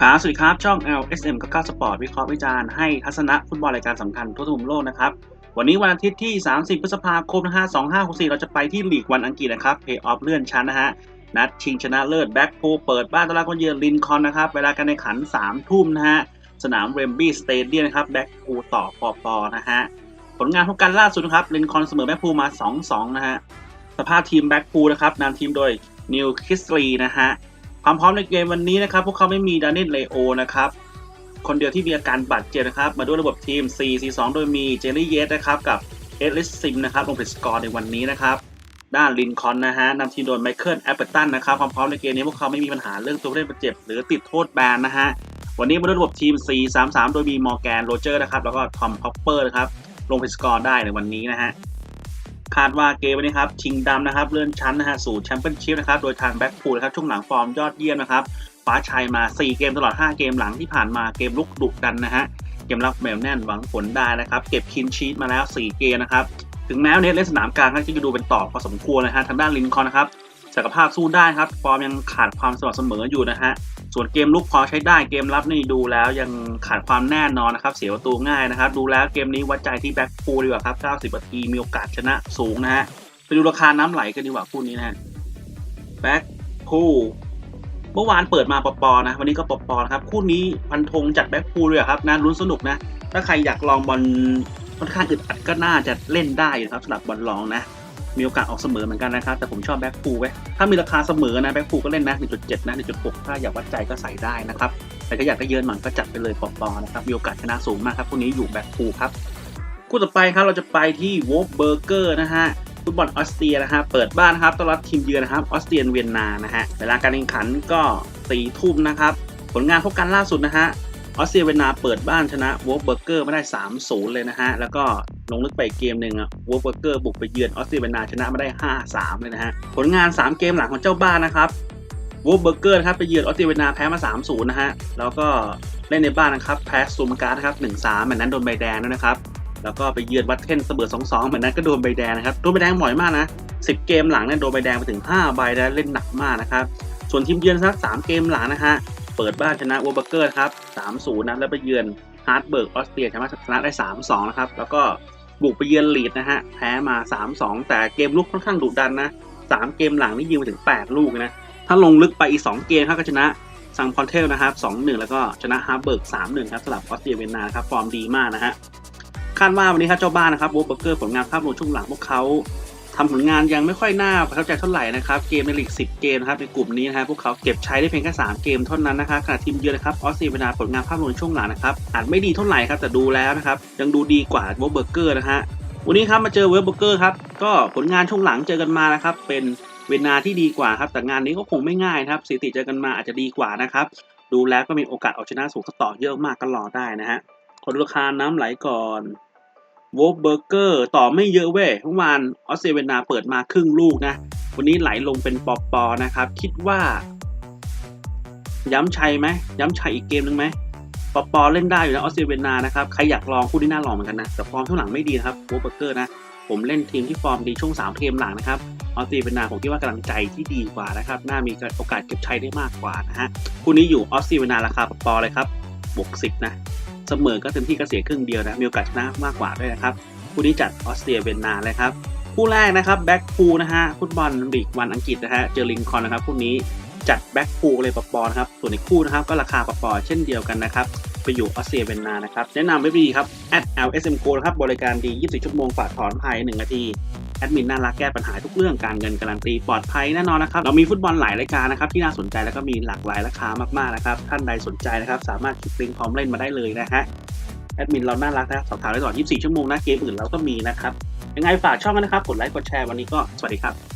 ครับสวัสดีครับ ช่อง LSM 99 Sport วิเคราะห์วิจารณ์ให้ทัศนะฟุตบอลรายการสำคัญทั่วทุกมุมโลกนะครับ วันนี้วันอาทิตย์ที่ 30 พฤษภาคมนะฮะ2564 เราจะไปที่ลีกวันอังกฤษนะครับเพย์ออฟเลื่อนชั้นนะฮะ นัดชิงชนะเลิศแบ็กโพเปิดบ้านต้อนรับคนเยือนลินคอนนะครับ เวลาการแข่งขัน 3 ทุ่มนะฮะ สนามเรมบี้สเตเดียมนะครับแบ็กโพต่อปอปอนะฮะ ผลงานพบกันล่าสุดนะครับลินคอนเสมอแบ็กพูมา 2-2 นะฮะ สภาพทีมแบ็กพูนะครับนำทีมโดยนิวคิสลีนะฮะ ความพร้อมในเกมวันนี้นะครับ พวกเขาไม่มีดานิเอลเลโอนะครับ คนเดียวที่มีอาการบาดเจ็บนะครับ มาด้วยระบบทีม 4-4-2 โดยมีเจลลี่เยสนะครับ กับเอลิสซิมนะครับลงเป็นสกอร์ในวันนี้นะครับ ด้านลินคอนนะฮะนำทีมโดยไมเคิลแอปเปิลตันนะครับ ความพร้อมในเกมนี้พวกเขาไม่มีปัญหาเรื่องตัวผู้เล่นบาดเจ็บ หรือติดโทษแบนนะฮะวันนี้มาด้วยระบบทีม 4-3-3 โดยมีมอร์แกนโรเจอร์นะครับแล้วก็ทอมฮอปเปอร์นะครับลงเป็นสกอร์ได้ในวันนี้นะฮะ คาดว่าเกมนี้ครับชิงดำนะครับเลื่อนชั้นนะฮะสู่แชมเปี้ยนชิพนะครับโดยทางแบ็กพูลนะครับช่วงหลังฟอร์มยอดเยี่ยมนะครับฟ้าชัยมา 4 เกมตลอด 5 เกมหลังที่ผ่านมาเกมลุกดุดันนะฮะเกมรับแมวแน่นหวังผลได้นะครับ เก็บคินชีตมาแล้ว 4 เกมนะครับถึงแม้วันนี้เล่นสนามกลางก็จะดูเป็นต่อพอสมควรนะฮะทางด้านลินคอล์นนะครับ ศักยภาพสู้ได้ครับ ฟอร์มยังขาดความสม่ำเสมออยู่นะฮะ ส่วนเกมลุกพอใช้ได้เกมรับนี่ดูแล้วยังขาดความแน่นอนนะครับ เสียประตูง่ายนะครับ ดูแล้วเกมนี้วัดใจที่แบ็คพูลดีกว่าครับ 90นาทีมีโอกาสชนะสูงนะฮะ ไปดูราคาน้ำไหลกันดีกว่าคู่นี้นะฮะ แบ็คพูลเมื่อวานเปิดมาปอปอนะ วันนี้ก็ปอปอนะครับ คู่นี้พันธงจัดแบ็คพูลเลยครับนะลุ้นสนุกนะ ถ้าใครอยากลองบอลค่อนข้างอึดอัดก็น่าจะเล่นได้อยู่ครับสำหรับบอลลองนะ มีโอกาสออกเสมอเหมือนกันนะครับ แต่ผมชอบแบ็คพูไว้ ถ้ามีราคาเสมอนะแบ็คพูก็เล่นนะ 1.7 นะ 1.6 ถ้าอยากวัดใจก็ใส่ได้นะครับ แต่ถ้าอยากได้เยอะหน่อยก็จัดไปเลยปอปอนะครับ มีโอกาสชนะสูงมากครับคู่นี้อยู่แบ็คพูครับ คู่ต่อไปครับเราจะไปที่วอลเบอร์เกอร์นะฮะฟุตบอลออสเตรียนะฮะเปิดบ้านนะครับต้อนรับทีมเยือนนะครับออสเตรียนเวียนนานะฮะเวลาการแข่งขันก็สี่ทุ่มนะครับผลงานพบกันล่าสุดนะฮะ ออสเตรียเวียนาเปิดบ้านชนะวอลเบอร์เกอร์มาได้ 3-0 เลยนะฮะ แล้วก็ลงลึกไปเกมหนึ่งอะวอลเบอร์เกอร์บุกไปเยือนออสเตรียเวียนาชนะมาได้ 5-3 เลยนะฮะ ผลงาน 3 เกมหลังของเจ้าบ้านนะครับวอลเบอร์เกอร์ครับไปเยือนออสเตรียเวียนาแพ้มา 3-0 นะฮะ แล้วก็เล่นในบ้านนะครับแพ้ซูมการ์ดนะครับ1-3เหมือนนั้นโดนใบแดงด้วยนะครับ แล้วก็ไปเยือนวัดเทนเสมอ2-2เหมือนนั้นก็โดนใบแดงนะครับโดนใบแดงบ่อยมากนะ10 เกมหลังเนี่ยโดนใบแดงไปถึง5ใบแล้วเล่นหนักมากนะครับส่วนทีมเยือนสัก3เกมหลังนะฮะ เปิดบ้านชนะวอลเบเกอร์ครับ3-0นะแล้วไปเยือนฮาร์ดเบิร์กออสเตรียชนะชนะได้3-2นะครับ แล้วก็บุกไปเยือนลีดนะฮะ แพ้มา3-2แต่เกมลุกค่อนข้างดุดันนะ3เกมหลังนี่ยิงไปถึง8ลูกนะ ถ้าลงลึกไปอีก2เกมครับก็ชนะซังพอนเทลนะครับ2-1แล้วก็ชนะฮาร์เบิร์ก3-1ครับสำหรับออสเตรียเวียนนาครับฟอร์มดีมากนะฮะคาดว่าวันนี้ครับเจ้าบ้านนะครับวอลเบเกอร์ผลงานภาพรวมช่วงหลังพวกเขา ทำผลงานยังไม่ค่อยน่าประทับใจเท่าไหร่นะครับ เกมในลีก 10 เกมนะครับในกลุ่มนี้นะครับพวกเขาเก็บใช้ได้เพียงแค่ 3 เกมเท่านั้นนะครับขณะทีมเยือนนะครับออสเตรีเวียนาผลงานภาพรวมช่วงหลังนะครับอาจไม่ดีเท่าไหร่ครับแต่ดูแล้วนะครับยังดูดีกว่าวอลเบอร์เกอร์นะฮะวันนี้ครับมาเจอเวเบอร์เกอร์ครับก็ผลงานช่วงหลังเจอกันมานะครับเป็นเวียนนาที่ดีกว่าครับแต่งานนี้ก็คงไม่ง่ายนะครับสิติเจอกันมาอาจจะดีกว่านะครับดูแล้วก็มีโอกาสเอาชนะสูงต่อเยอะมากก็รอได้นะฮะขอดูราคาน้ำไหลก่อน วอลเบอร์เกอร์ต่อไม่เยอะเว้ยเมื่อวานออสเตรเลียนาเปิดมาครึ่งลูกนะ วันนี้ไหลลงเป็นปอปอนะครับ คิดว่า ย้ำชัยไหมย้ำชัยอีกเกมหนึ่งไหมปอปอเล่นได้อยู่นะออสเตรเลียนานะครับใครอยากลองคู่นี้น่าลองเหมือนกันนะแต่ฟอร์มช่วงหลังไม่ดีนะครับวอลเบอร์เกอร์นะผมเล่นทีมที่ฟอร์มดีช่วง3เกมหลังนะครับออสเตรเลียนาผมคิดว่ากำลังใจที่ดีกว่านะครับน่ามีโอกาสเก็บชัยได้มากกว่านะฮะคู่นี้อยู่ออสเตรเลียนาราคาปอปอเลยครับบวกสิบนะ เสมอก็เต็มที่ก็เสียครึ่งเดียวนะมีโอกาสชนะมากกว่าด้วยนะครับคู่นี้จัดออสเตรียเวียนนาเลยครับคู่แรกนะครับแบ็กพูนะฮะฟุตบอลลีกวันอังกฤษนะฮะเจอลิงคอนนะครับคู่นี้จัดแบ็กพูเลยปอปอนะครับส่วนอีกคู่นะครับก็ราคาปอปอเช่นเดียวกันนะครับไปอยู่ออสเตรียเวียนนานะครับแนะนำไว้ดีครับ @lsm go นะครับบริการดี 24 ชั่วโมงฝากถอนภาย1นาที แอดมินน่ารักแก้ปัญหาทุกเรื่องการเงินการันตีปลอดภัยแน่นอนนะครับเรามีฟุตบอลหลายรายการนะครับที่น่าสนใจแล้วก็มีหลากหลายราคามากๆนะครับท่านใดสนใจนะครับสามารถคลิกลิงก์พร้อมเล่นมาได้เลยนะฮะแอดมินเราน่ารักนะสอบถามได้ตลอด 24 ชั่วโมงนะเกมอื่นเราก็มีนะครับยังไงฝากช่องกันนะครับกดไลค์กดแชร์วันนี้ก็สวัสดีครับ